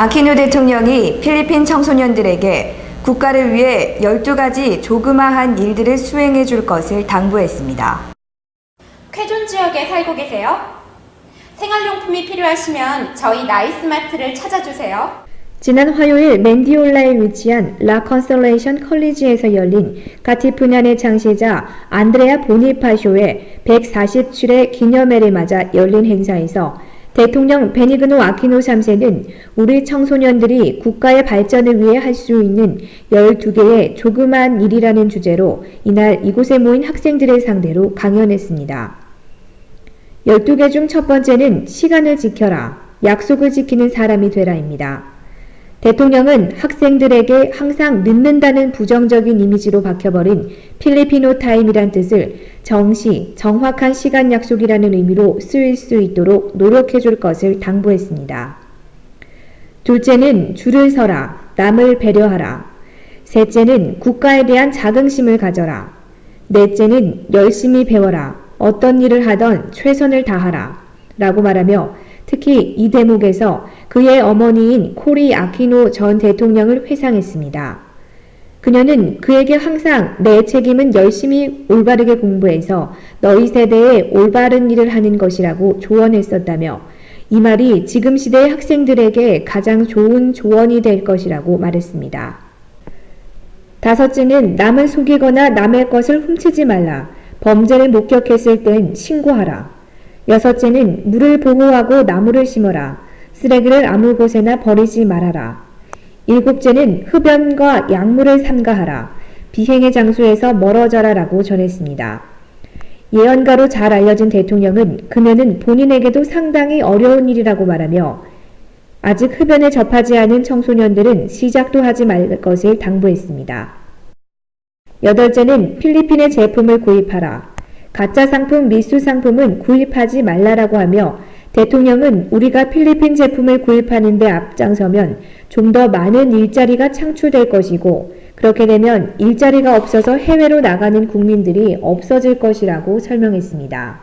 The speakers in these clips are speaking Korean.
아키노 대통령이 필리핀 청소년들에게 국가를 위해 12가지 조그마한 일들을 수행해 줄 것을 당부했습니다. 쾌존 지역에 살고 계세요? 생활용품이 필요하시면 저희 나이스마트를 찾아주세요. 지난 화요일 맨디올라에 위치한 라 컨설레이션 컬리지에서 열린 가티푸년의 창시자 안드레아 보니파쇼의 147회 기념회를 맞아 열린 행사에서 대통령 베니그노 아키노 3세는 우리 청소년들이 국가의 발전을 위해 할 수 있는 12개의 조그만 일이라는 주제로 이날 이곳에 모인 학생들을 상대로 강연했습니다. 12개 중 첫 번째는 시간을 지켜라, 약속을 지키는 사람이 되라입니다. 대통령은 학생들에게 항상 늦는다는 부정적인 이미지로 박혀버린 필리피노 타임이란 뜻을 정시, 정확한 시간 약속이라는 의미로 쓰일 수 있도록 노력해 줄 것을 당부했습니다. 둘째는 줄을 서라, 남을 배려하라. 셋째는 국가에 대한 자긍심을 가져라. 넷째는 열심히 배워라. 어떤 일을 하던 최선을 다하라. 라고 말하며 특히 이 대목에서 그의 어머니인 코리 아키노 전 대통령을 회상했습니다. 그녀는 그에게 항상 내 책임은 열심히 올바르게 공부해서 너희 세대에 올바른 일을 하는 것이라고 조언했었다며 이 말이 지금 시대의 학생들에게 가장 좋은 조언이 될 것이라고 말했습니다. 다섯째는 남을 속이거나 남의 것을 훔치지 말라. 범죄를 목격했을 땐 신고하라. 여섯째는 물을 보호하고 나무를 심어라. 쓰레기를 아무 곳에나 버리지 말아라. 일곱째는 흡연과 약물을 삼가하라. 비행의 장소에서 멀어져라 라고 전했습니다. 예언가로 잘 알려진 대통령은 그녀는 본인에게도 상당히 어려운 일이라고 말하며 아직 흡연에 접하지 않은 청소년들은 시작도 하지 말 것을 당부했습니다. 여덟째는 필리핀의 제품을 구입하라. 가짜 상품, 미수 상품은 구입하지 말라라고 하며 대통령은 우리가 필리핀 제품을 구입하는 데 앞장서면 좀 더 많은 일자리가 창출될 것이고 그렇게 되면 일자리가 없어서 해외로 나가는 국민들이 없어질 것이라고 설명했습니다.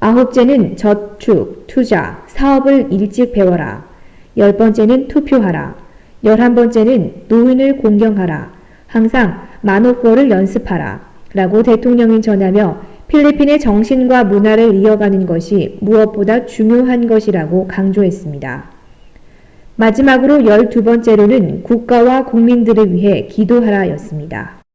아홉째는 저축, 투자, 사업을 일찍 배워라. 열 번째는 투표하라. 열한 번째는 노인을 공경하라. 항상 만호권을 연습하라. 라고 대통령이 전하며 필리핀의 정신과 문화를 이어가는 것이 무엇보다 중요한 것이라고 강조했습니다. 마지막으로 열두 번째로는 국가와 국민들을 위해 기도하라 였습니다.